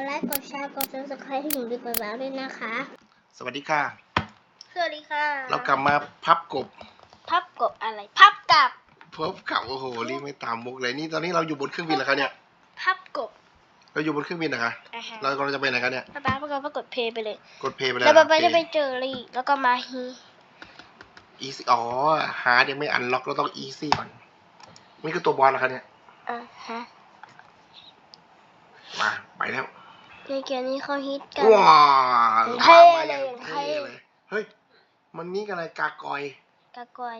ดไลค์กดแชร์กดซับสไครต์ให้หนูดีกว่าแล้วด้วยนะคะ สวัสดีค่ะ สวัสดีค่ะเรากลับมาพับกบ พับกบอะไร พับกับพบกับโอ้โหรีบไม่ตามมุกเลยนี่ตอนนี้เราอยู่บนเครื่องบินแล้วคะเนี่ย พับกบเราอยู่บนเครื่องบินนะคะอ่าฮะเรากำลังจะไปไหนกันเนี่ยป๊าป๊าป๊าป๊ากดเพย์ไปเลย กดเพย์ไปแล้วแล้วป๊าป๊าเพจะไปย์เจอรี่แล้วก็มาฮีอีซี่อ๋อหายังไม่อันล็อกเราต้องอีซี่ก่อนนี่คือตัวบอลนะคะเนี่ยอ่าฮะมาไปแล้ว เกมนี้เขาฮิตกัน ว้าวเท่มาเลยอย่างเท่เท่เลย เฮ้ย มันนี่กันอะไรกากอย กากอย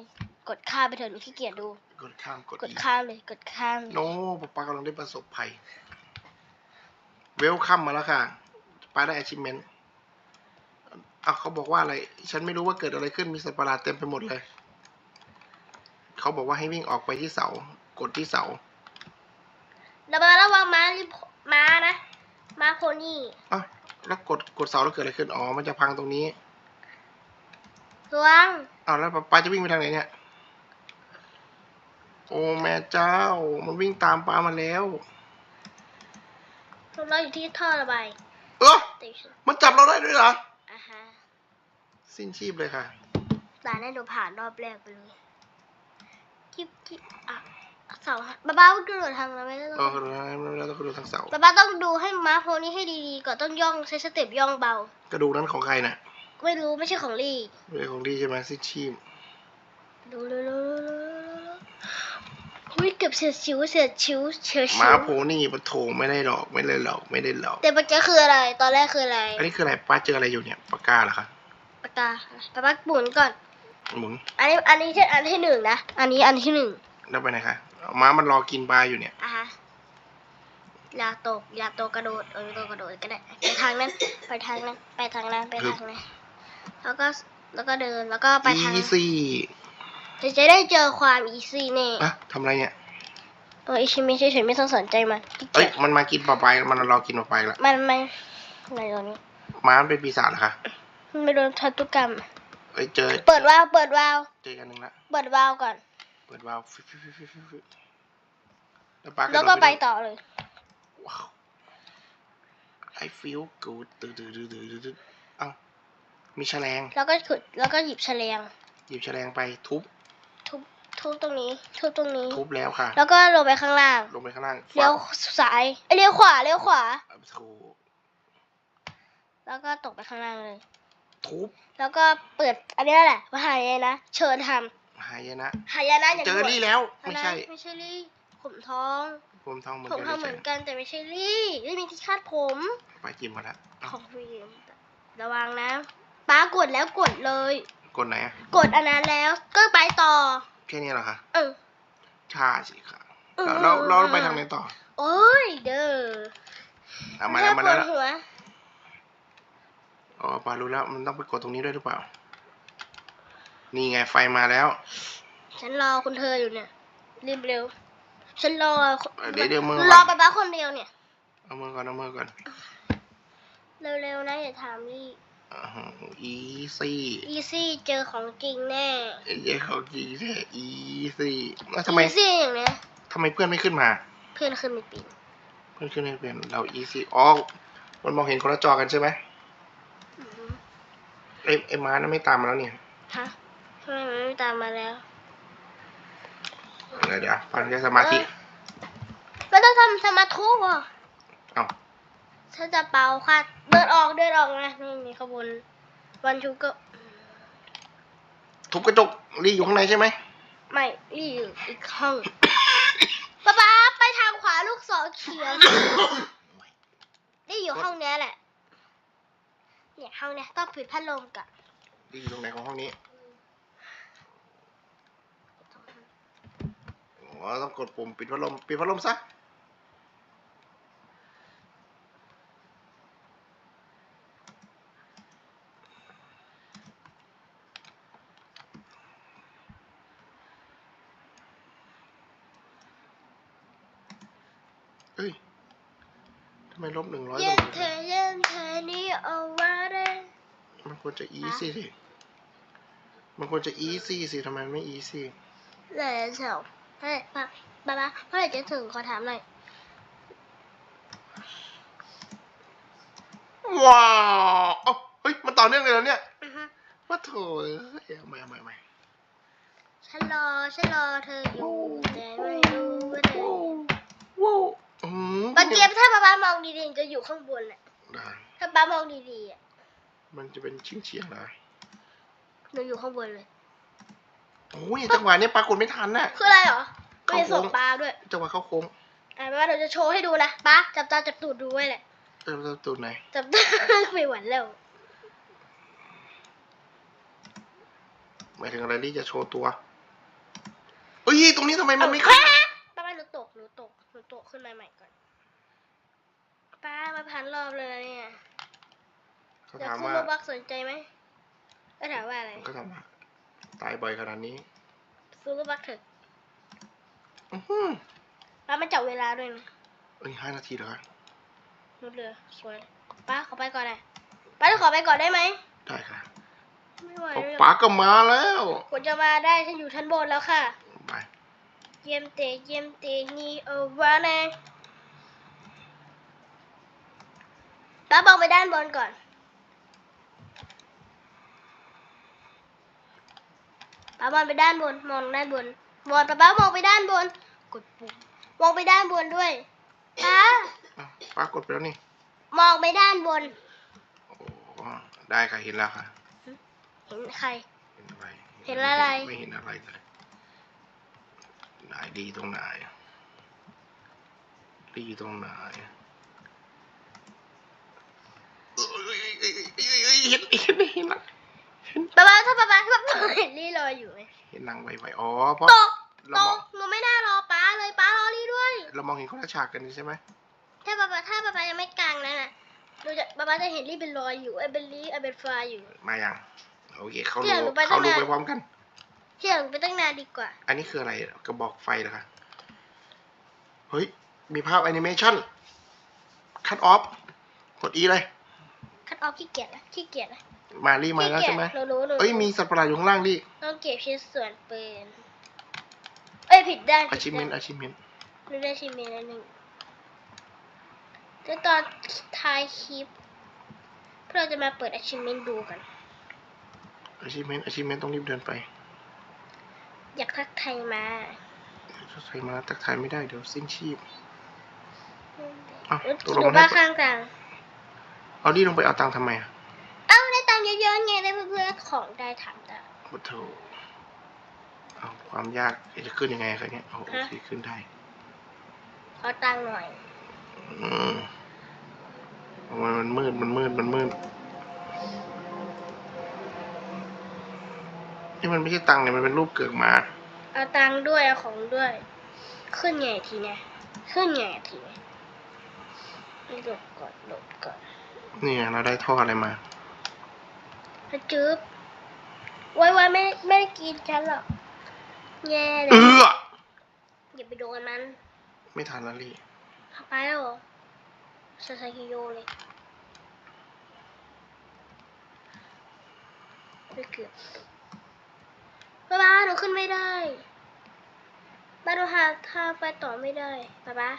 กดข้ามไปเถอะหนูขี้เกียจดู กดข้าม กดกดอีข้ามเลย กดข้ามเลยโน้ป๊าป๊ากำลังได้ประสบภัย เวลคัมมาแล้วค่ะป้าได้ achievement อะเขาบอกว่าอะไร ฉันไม่รู้ว่าเกิดอะไรขึ้น มีสัตว์ประหลาดเต็มไปหมดเลย เขาบอกว่าให้วิ่งออกไปที่เสา กดที่เสาระวังระวังม้ารีบม้านะ ม้าโพนี่อะแล้วกดกดเสาแล้วเกิดอะไรขึ้น อ๋อ มันจะพังตรงนี้ระวังอ้าวแล้วป้าจะวิ่งไปทางไหนเนี่ย โอ้แม่เจ้า มันวิ่งตามป้ามาแล้วเราอยู่ที่ท่อระบาย เออสเตชันมันจับเราได้ด้วยเหรออ่าฮะ สิ้นชีพเลยค่ะด่านให้หนูผ่านรอบแรกไปเลยที่ที่อะ เสาบ้าบ้าต้องกระโดดทางเราไม่ได้ต้อองเระโดดทางไม่ได้ต้องกระโดดทางเสา บ้าบ้าต้องดูให้ม้าโพนี่ให้ดีๆก่อนต้องย่องใช้สเต็ปย่องเบา กระดูกนั้นของใครน่ะไม่รู้ไม่ใช่ของลี่ไม่ใช่ของดีใช่ไหมสิ้นชีพดูเร็วๆๆอุ้ยเกือบเสียดชิวเสียดชิวเฉียวชิม้าวโพนี่ปะโถไม่ได้หรอกไม่ได้หรอกไม่ได้หรอก แต่เมื่อกี้คืออะไร ตอนแรกคืออะไรอันนี้คืออะไรป้าเจออะไรอยู่เนี่ยปากกาเหรอคะปากกาป้าป้าหมุนก่อน หมุนอันนี้อันนี้ใช่อันที่หนึ่งนะอันนี้อันที่หนึ่งแล้วไปไหนคะ ม้ามันรอกินปลาอยู่เนี่ยอะฮะอยาตกอยาตกกระโดดเออตกกระโดดก็ได้ไปทางนั้นไปทางนั้นไปทางนั้นไปทางนั้นแล้วก็แล้วก็เดินแล้วก็ไปทางอีซี่จะจะได้เจอความอีซี่แน่อะทำไรเนี่ยเอออีชิมิเฉยๆไม่ต้องสนใจมันเอ้ยมันมากินปลาไปมันรอกินปลาไปละมันมันอะไรตัวนี้ม้ามันเป็นปีศาจเหรอคะมันไม่โดนทัตุกรรมเอ้ยเจอ เปิดวาล์วเปิดวาล์วเจอกันหนึ่งละเปิดวาล์วก่อน ปิดวาล์วฟิวฟิวฟิวฟิวฟิวฟิวแล้วปลากระโดดแล้วก็ไปด้วยต่อเลย ว้าว I feel good ตื่นตื่นตื่นตื่นตื่นเอ้ามีแฉลง แล้วก็ขุดแล้วก็หยิบแฉลง หยิบแฉลงไปทุบ ทุบ ทุบตรงนี้ ทุบตรงนี้ ทุบแล้วค่ะ แล้วก็ลงไปข้างล่าง ลงไปข้างล่างเลี้ยวซ้ายเอ้ยเลี้ยวขวา เลี้ยวขวาฟับถูกแล้วก็ตกไปข้างล่างเลย ทุบ แล้วก็เปิด อันนี้แหละมหายนะ เชิญท หายนะำหายนะอย่างเจอด่วนรี่แล้วอันไม่นั้นใช่ไม่ใช่ลี่ผมทองผมทองเหมือนผมกันทองเหมือนกันแต่ไม่ใช่ลี่ลี่มีที่คาดผมไปกินมาแล้วเอ้าของฟิล์มระวังนะป้ากดแล้วกดเลย กดไหนอะกดอันนั้นแล้วก็ไปต่อแค่นี้เหรอคะเออชาสิค่ะแล้วเราเราไปทางไหนต่อ โอ้ยเด้อเอามาแล้วมาแล้วปดหัวอ๋อปารู้แล้วมันต้องไปกดตรงนี้ด้วยหรือเปล่า นี่ไงไฟมาแล้ว ฉันรอคุณเธออยู่เนี่ยรีบเร็ว ฉันรอเดี๋ยวเดี๋ยวมือรอก่อนป้าป้าคนเดียวเนี่ย เอามือก่อนเอามือก่อน เร็วๆนะอย่าถามลี่อีซี่อีซี่เจอของจริงแน่เอ้ยเขาจีแท้อีซี่แล้วทำไมอีซี่อย่างเนี้ยทำไมเพื่อนไม่ขึ้นมา เพื่อนขึ้นไม่ปีนเพื่อนขึ้นให้เพื่อนเราอีซี่อ๋อมันมองเห็นคนละจอกันใช่ไหมอือหือไอ้ไอ้ม้านั่นไม่ตามมาแล้วเนี่ยฮะทำไมมันไม่ตามมาแล้ว เดี๋ยวเดี๋ยวฟังแค่สมาธิไม่ต้องทำสมาธิอะเอ้าฉันจะเป่าค่ะ เดินออกเดินออกนะนี่นี่ขบวนวันชุกก็ทุบกระจกรีอยู่ข้างในใช่ไหมไม่รีอยู่อีกห้องป๊าป๊าไปทางขวาลูกศรเขียวรีอยู่ห้องเนี้ยแหละ เนี่ยห้องเนี้ยต้องปิดพัดลมกับรีอยู่ตรงไหนของห้องนี้ อ๋อต้องกดปุ่มปิดพัดลมปิดพัดลมซะเฮ้ยทำไมลบหนึ่งร้อยตรเย็งนนี้เธอเย็นเธอนี่เอาว่าได้มันควรจะอีซี่สิ มันควรจะอีซี่สิทำไมไม่อีซี่เลยเฉยว เฮ้ยป๊าป๊าป๊าเมื่อไหร่จะถึงขอถามหน่อยว้าวเอ้าเฮ้ย มันต่อเนื่องเลยแล้วเนี่ยอือฮึว่าโถเอ้ยเอาใหม่เอาใหม่เอาใหม่ฉันรอฉันรอเธออยู่แต่ไม่รู้ว่าเธอว้าวอืมบางเกมถ้าป้าป้ามองดีๆจะอยู่ข้างบนแหละได้ถ้าป้ามองดีๆอะมันจะเป็นชิ้นเฉียงๆนะหนูอยู่ข้างบนเลย โอ้ยจังหวะเนี้ยปรากฏไม่ทันน่ะ คืออะไรเหรอเข้าไม่โค้ส่ง งปลาด้วยจังหวะเข้าโค้งอะป้าเราจะโชว์ให้ดูนะป้าจับตาจับตูดดูไว้แหละเออเราตูดไหนจับตา ไม่หวั่นแล้วหมายถึงอะไรลี่จะโชว์ตัวเอ้ยตรงนี้ทำไมมันไม่แพ้ขึ้นป้าป้าหนูตกหนูตกหนูตกขึ้นมาใหม่ก่อนป้ามาพันรอบเลยนะเนี่ยเขาอยากถามซื้อว่าโลบักสนใจไหมก็ถามว่าอะไรก็ถามว่า ตายบ่อยขนาดนี้ซื้อโลบักเถอะอื้อหือป้ามาจับเวลาด้วยนะเอ้ยห้านาทีเหรอคะรถเรือสวยป้าขอไปก่อนนะป้าจะขอไปก่อนได้ไหมได้ค่ะไม่ไหวเอาเลยป๋าก็มาแล้วกว่าจะมาได้ฉันอยู่ชั้นบนแล้วค่ะ ไปเยี่ยมเตะเยี่ยมเตะนี่โอวานะป้ามองไปด้านบนก่อน ป้ามองไปด้านบน มองด้านบนบอลป้าป้ามองไปด้านบน กดปุ่มมองไปด้านบนด้วยป้าอ้าวป๋ากดไปแล้วนี่มองไปด้านบน โอ้ได้ค่ะเห็นแล้วค่ะเห็นใคร เห็นอะไรเห็นอะไร ไม่เห็นอะไรเลยไหนดีตรงไหนดีตรงไหนเอ้ยเอ้ยเอ้ยเอ้ยเอ้ยเห็นเห็นเห็นละ ป้าป้าถ้าป้าป้าถ้าป้า เห็นลี่รออยู่ไหมเห็นนางไวๆอ๋อเพราะตกเราตมองกหนูไม่น่ารอป้าเลยป้ารอลี่ด้วย เรามองเห็นคนละฉากกันนี่ใช่ไหมถ้าป้าป้าถ้าป้าป้ายังไม่กลางนั่นน่ะหนูจะป้าป้าจะเห็นลี่เป็นรอยอยู่ไอ้เป็นลี่ไอ้เป็นฟ้าอยู่ มายังโอเคเขาเนี่ยรู้หนูไปเขารู้ตั้งนาน ไปพร้อมกัน เที่ยงไปตั้งนานดีกว่า อันนี้คืออะไรกระบอกไฟเหรอคะเฮ้ย มีภาพแอนิเมชันคั t ออฟกดอีเลย คัดออฟขี้เกียจละขี้เกียจละ มารีมาขี้แล้วเกียจใช่ไหมหนูรู้หนูเอ้ยมีสัตว์ประหลาดอยู่ข้างล่างดิต้องเก็บชิ้นส่วนปืน เอ้ยผิดด้านอาผิดชิเมนด้านอาชิเมนหนูได้ชิมเมนแล้วหนึ่งแต่ตอนท้ายคลิปเราจะมาเปิด achievement ดูกันอาชิเมนอาชิเมนต้องรีบเดินไป อยากทักไทายมาถ้าใครมาทักทายไม่ได้เดี๋ยวสิ้นชีพอ้าวเอ้ยตกลงหนูมันให้บ้าข้างกลางเอาดิลงไปเอาตังค์ทำไมอะ เอ้าได้ตังค์เยอะๆไงได้เพื่อนๆของได้ถามได้โอ้โถเอาความยากจะขึ้นยังไงครับเนี่ยโอ้โหฮะโอเคขึ้นได้ขอตังค์หน่อยอืมมันมันมืดมันมืดมันมืดนี่มันไม่ใช่ตังค์เนี่ยมันเป็นรูปเกิดมาเอาตังค์ด้วยเอาของด้วย ขึ้นไงทีเนี่ยขึ้นไงทีเนี่ยหลบก่อนหลบก่อนนี่ไงเราได้ท่ออะไรมาแล้ว จึ๊บไว้ไว้ไม่ไม่ได้กินฉันหรอกแย่เลเอยออย่าไปโดนมัน ไม่ทันแล้วลี่ไปแล้วเหรอซาซากิโยเลยไม่เกือบป้าป้าหนูขึ้นไม่ได้ป้าหนูหาทางไปต่อไม่ได้ป้าป้า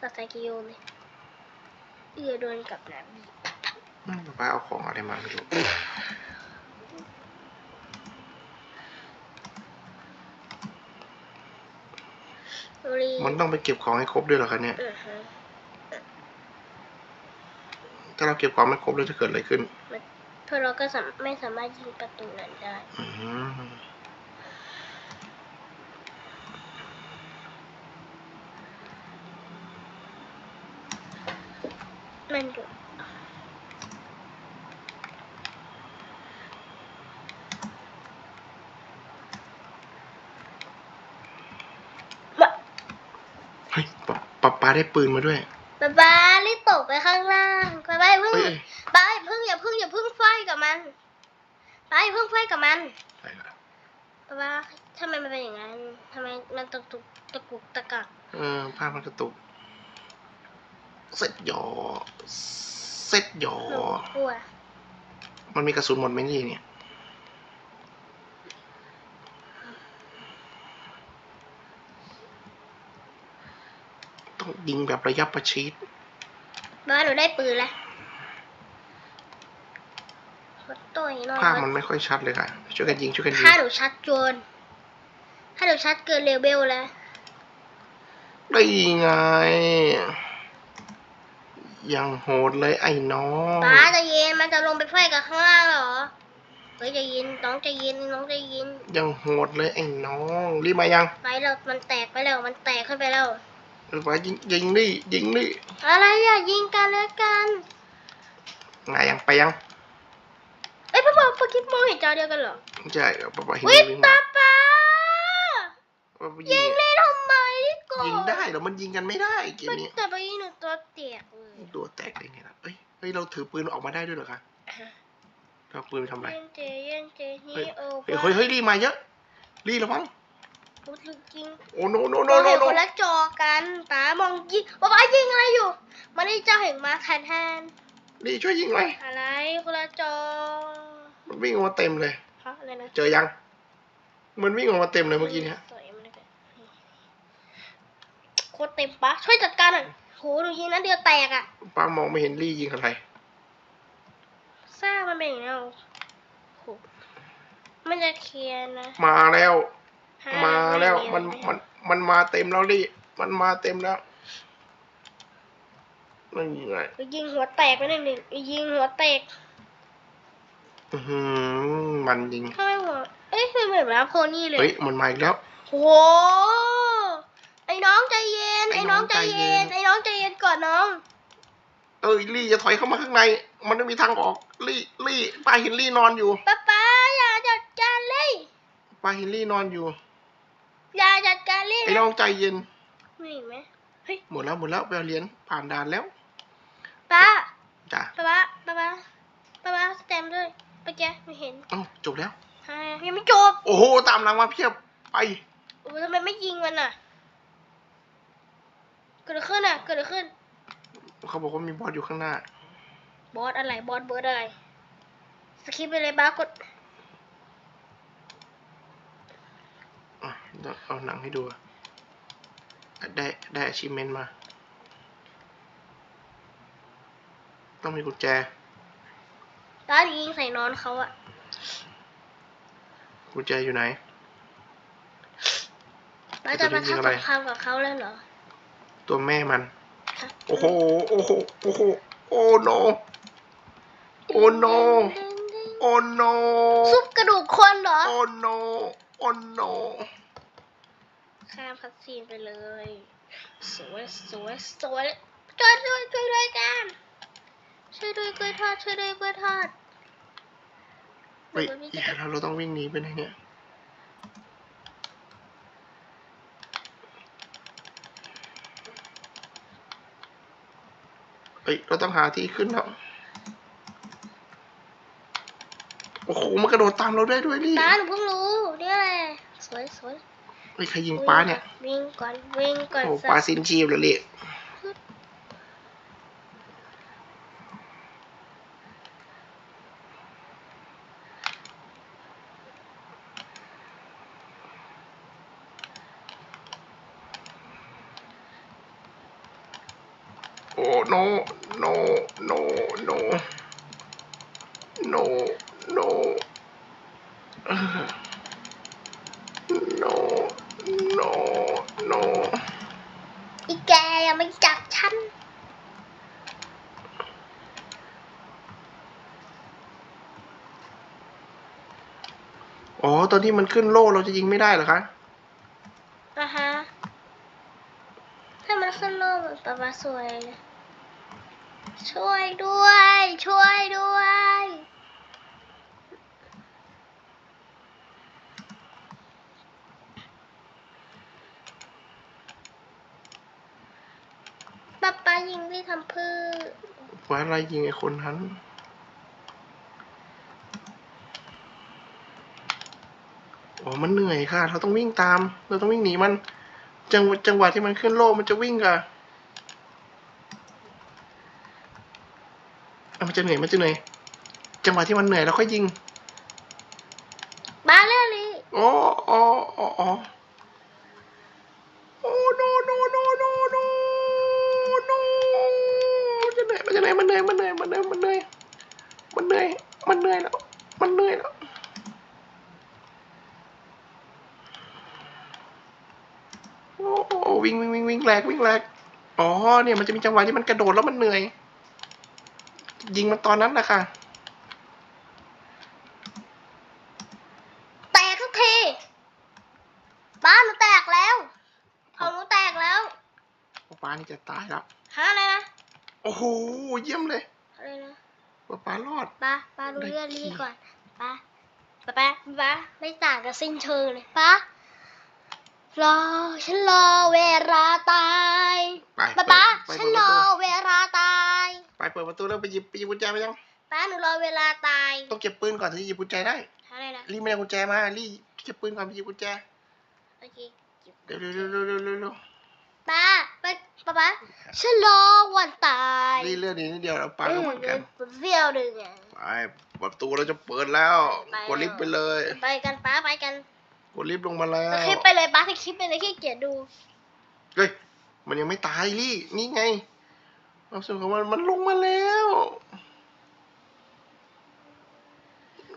ซาซากิโยเลยเอือโดนกับน้ำบีบอืมป้าเอาของอะไรมาไม่รู้ รีมันต้องไปเก็บของให้ครบด้วยเหรอคะเนี่ยอือฮะถ้าเราเก็บของไม่ครบแล้วจะเกิดอะไรขึ้นมันเพื่อเราก็สามไม่สามารถยิงประตูนั้นได้ อืม มันดูมา เฮ้ยป้าป้าป้าได้ปืนมาด้วยป๊าป๊ารีบตกไปข้างล่างป๊าป๊าอย่าเพิ่งเอ้ยเอ้ยป๊าอย่าเพิ่งอย่าเพิ่งอย่าเพิ่งไฟกับมันป๊าอย่าเพิ่งไฟกับมันใช่ละป๊าป๊าทำไมมันเป็นอย่างนั้นทำไมมันตะกุกตะกุกตะกักเออภาพมันกระตุก เสร็จหยอเสร็จหยอหนูกลัว มันมีกระสุนหมดไหมนี่เนี่ย ต้อง ยิงแบบระยะประชิดป๊าหนูได้ปืนแล้วต่อยหน่อยภาพมันไม่ค่อยชัดเลยค่ะ ช่วยกันยิงช่วยกันยิงถ้าหนูชัดจนถ้าหนูชัดเกินเลเวลแล้ว ได้ไง ยังโหดเลยไอ้น้องป้าใจะเย็นมันจะลงไปไฟกับข้างล่างเหรอเฮ้ยใจะยินน้องใจะยินน้องใจะยิน ยังโหดเลยไอ้น้อง รีบมายัง ไปแล้วมันแตกไปแล้วมันแตกขึ้นไปแล้วเออ ไปยิงยิงนี่ยิงนี่อะไรอะยิงกันแล้วกันไงยังไปยังเอ้ยพ่อบอกเมื่อกี้มองเห็นจอเดียวกันเหรอใช่ป้าป้าเห็นวิวิ่งตามาป้าป้าป้ายิยิงงเล่นทำไมก่อนยิงได้เหรอมันยิงกันไม่ได้เกมมันนี้แต่ไปยิงหนูตัวแตกเลยตัวแตกเลยไงล่ะเอ้ยเฮ้ยเราถือปืนออกมาได้ด้วยเหรอคะเราเอาปืนไปทำอะไรเย็นเจเย็นเจเฮ้ยนี่โอ้เฮ้ยเฮ้ยเฮ้ยรีบมาเยอะรีบระวัง พูดจริงโอ้โนโนโนมองโนเห็นโนคนละจอกันป้ามองยิงป้าป้ายิงอะไรอยู่มันได้เจ้าเห็นมาแทนแทนนี่ช่วยยิงหน่อยอะไรคนละจอมันวิ่งออกมาเต็มเลย ฮะอะไรนะเจอยัง มันวิ่งออกมาเต็มเลยเมื่อกี้เนี้ยสวยมันเลยโคตรเต็มปะช่วยจัดการหน่อยโหดูยิงนัดเดียวแตกอะป้ามองไม่เห็นลี่ยิงอะไรซ่ามันเป็นอย่างนี้เอาโหมันจะเคลียร์นะ มาแล้วห้ มาแล้วไมันมันมันมาเต็มแล้วลี่มันมาเต็มแล้วนั่นยังไงไปยิงหัวแตกไปหนึ่งหนึ่งไปยิงหัวแตกอื้อหือมันยิงทำไมหัวเอ้ยมันเหมือนแบบโพนี่เลยเฮ้ยมันมาอีกแล้วโหไอ้น้องใจเย็น ไอ้ไอ้น้น้อองงใจเย็ใจเย็นนไอ้น้องใจเย็นก่อนน้อง เอ้ยลี่จะถอยเข้ามาข้างใน มันไม่มีทางออกลี่ลี่ป้าเห็นลี่นอนอยู่ป๊าป๊าอย่าจัดการเลยป้าเห็นลี่นอนอยู่อย่าจั ดการเลยไอ้น้องใจเย็นมีอีกไหมเฮ้ยหมดแล้วหมดแล้วไปเอาเหรียญผ่านด่านแล้วป้าจ้ะป๊าป๊าป๊าป๊าป๊าป๊าสแตมป์ด้วยเมื่อกี้ไม่เห็นเอ้าจบแล้วใช่ยังไม่จบโอ้โหตามหลังมาเพียบไปโอ้ทำไมไม่ยิงมันอะเกิดอะไรขึ้นอะเกิดอะไรขึ้น เขาบอกว่ามีบอสอยู่ข้างหน้า บอสอะไรบอสเบิร์ดอะไรสคริปต์ไปเลยบ้ากด อะเดี๋ยวเอาหนังให้ดูอะ ได้ได้ achievement มา ต้องมีกุญแจตายิงใส่นอนเขาอะกุญแจอยู่ไหนเราจะมาจะยิงทำอะไรสงครามกับเขาเลยเหรอ ตัวแม่มันฮะโอ้โห โอ้โห โอ้โห โอ้โน โอ้โน โอ้โน ซุปกระดูกคนเหรอ โอ้โน โอ้โน ข้ามคัดซีนไปเลย สวยสวยสวยช่วยด้วยช่วยด้วยกันช่วยด้วยกล้วยทอดช่วยด้วยกล้วยทอดเฮ้ยแย่แล้วเราต้องวิ่งหนีไปไหนเนี่ยเฮ้ยเราต้องหาที่ขึ้นแล้วโอ้โหมันกระโดดตามเราได้ด้วยนี่ตาหนูเพิ่งรู้เนี่ยแหละสวยสวย เฮ้ยใครยิงปลาเนี่ย วิ่งก่อนวิ่งก่อนโอ้สัปลาสิ้นชีพเลยลิโอ้ no no no no no no เออ no no no อีแกยังไม่จับฉัน อ๋อ ตอนที่มันขึ้นโล่เราจะยิงไม่ได้เหรอคะอะฮะ ถ้ามันขึ้นโลกปะปะสวยเลย ช่วยด้วย ช่วยด้วย ป๊าป๊ายิงที่ทำพืชว่าอะไรยิงไอ้คนนั้น อ๋อมันเหนื่อยค่ะ เราต้องวิ่งตาม เราต้องวิ่งหนีมัน จังหวะจังหวะที่มันขึ้นโล่มันจะวิ่งค่ะอะมันจะเหนื่อยมันจะเหนื่อย จังหวะที่มันเหนื่อยเราค่อยยิง บ้าเรื่องนี้อ๋ออ๋ออ๋ออ๋อโอ้ no no no no no no มันจะเหนื่อยมันจะเหนื่อยมันเหนื่อยมันเหนื่อยมันเหนื่อยมันเหนื่อยมันเหนื่อยมันเหนื่อยแล้วมันเหนื่อยแล้ว โอ้โห วิ่งวิ่งวิ่งวิ่งแหลกวิ่งแหลกอ๋อเนี่ยมันจะมีจังหวะที่มันกระโดดแล้วมันเหนื่อย ยิงมันตอนนั้นแหละค่ะ แตกสักที บ้านหนูแตกแล้วของหนูแตกแล้วป้านี่จะตายแล้วหาอะไรนะโอ้โหเยี่ยมเลยอะไรนะป้าป้ารอดป้าป้าดูได้เลือดที่ลีก่อนป้าป้าป้าป้าไม่ต่างกับสิ้นเชิงเลยป้า รอฉันรอเวลาตายไปป้าป้าไปฉัเปินดรประอตูเวลาตายไปเปิดประตูแล้วไปหยิบไปหยิบกุญแจไปยังป้าหนูรอเวลาตายต้องเก็บปืนก่อนถึงจะหยิบกุญแจได้อะไรนะรีบไม่ได้กุญแจมารีบเก็บปืนก่อนไปหยิบกุญแจโอเคเก็บเร็วเร็วเร็วเร็วเร็วเร็วเร็วป้าป้าป้าป้าฉันรอวันตายรีบเลือดนิดเดียวเราปาก็เหมือนกันเสี้ยวหนึ่งอะไปประตูเราจะเปิดแล้วไปกดลิฟต์ไปเลย ไปกันป้าไปกัน กดลิฟต์ลงมาแล้วสคลิปไปเลยป้าสคลิปไปเลยขี้เกียจดู เฮ้ย มันยังไม่ตายลี่ นี่ไงความสุขของมันมันลงมาแล้ว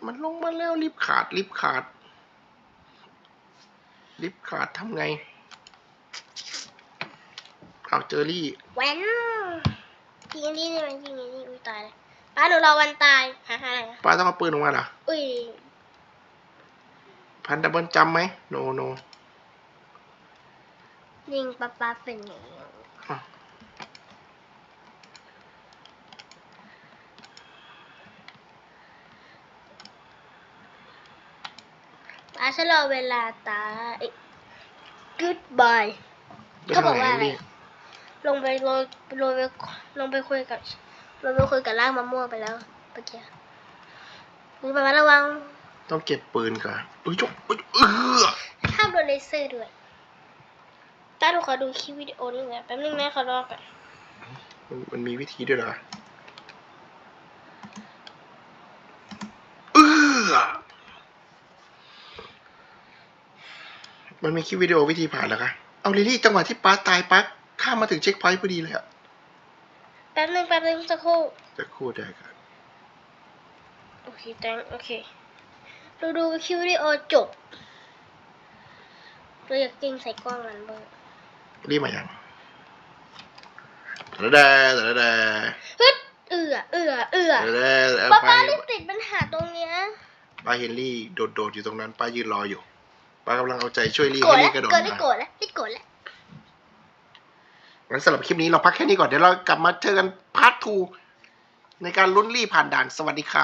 มันลงมาแล้วลิฟต์ขาดลิฟต์ขาด ลิฟต์ขาดทำไงเอาเจอรี่แว้นจริงอันนี้นี่มันจริงอันนี้อุ้ยตายเลยป้าหนูรอวันตายหาอะไรนะป้าต้องเอาปืนออกมาเหรออุ้ย พันดับเบิลจำไหมโนโนยิงป้าป้าเป็นอย่างนี้อะป้าฉันรอเวลาตาย goodbye เขาบอกว่าอะไรนี่ลงไปลงลงไปลงไปคุยกับลงไปคุยกับร่างมะม่วงไปแล้วเมื่อกี้นี่ป้าป้าระวัง ต้องเก็บปืนก่อนอุ้ยจกอุ้ยเออห้ามโดนเลเซอร์ด้วยต้าหนูขอดูคลิปวิดีโอนี้หน่อยแป๊บนึงนะขอรอก่อนมันมันมีวิธีด้วยเหรอเออมันมีคลิปวิดีโอวิธีผ่านแล้วคะ เอาลิลลี่จังหวะที่ป้าตายป้าข้ามมาถึงเช็คพอยต์พอดีเลยอะแป๊บนึงแป๊บนึงสักครู่จะคู่ได้ครับโอเคแตงโอเค ดูดูคลิปวิดีโอจบเราอยากจริงใส่กล้องมันเบอร์รีบมายังตะแดตะแดฮึดเอือเอือเอือตะแดป้าไปป้ารีบติดปัญหาตรงเนี้ยป้าเฮนรี่โดดๆอยู่ตรงนั้น ป้ายืนรออยู่ ป้ากำลังเอาใจช่วยลี่โกรให้ธแล้ลี่วกระโดดเกิดได้มาโกรธแล้วได้โกรธแล้วงั้นสำหรับคลิปนี้เราพักแค่นี้ก่อนเดี๋ยวเรากลับมาเจอกันพาร์ท2ในการลุ้นลี่ผ่านด่านสวัสดีครับ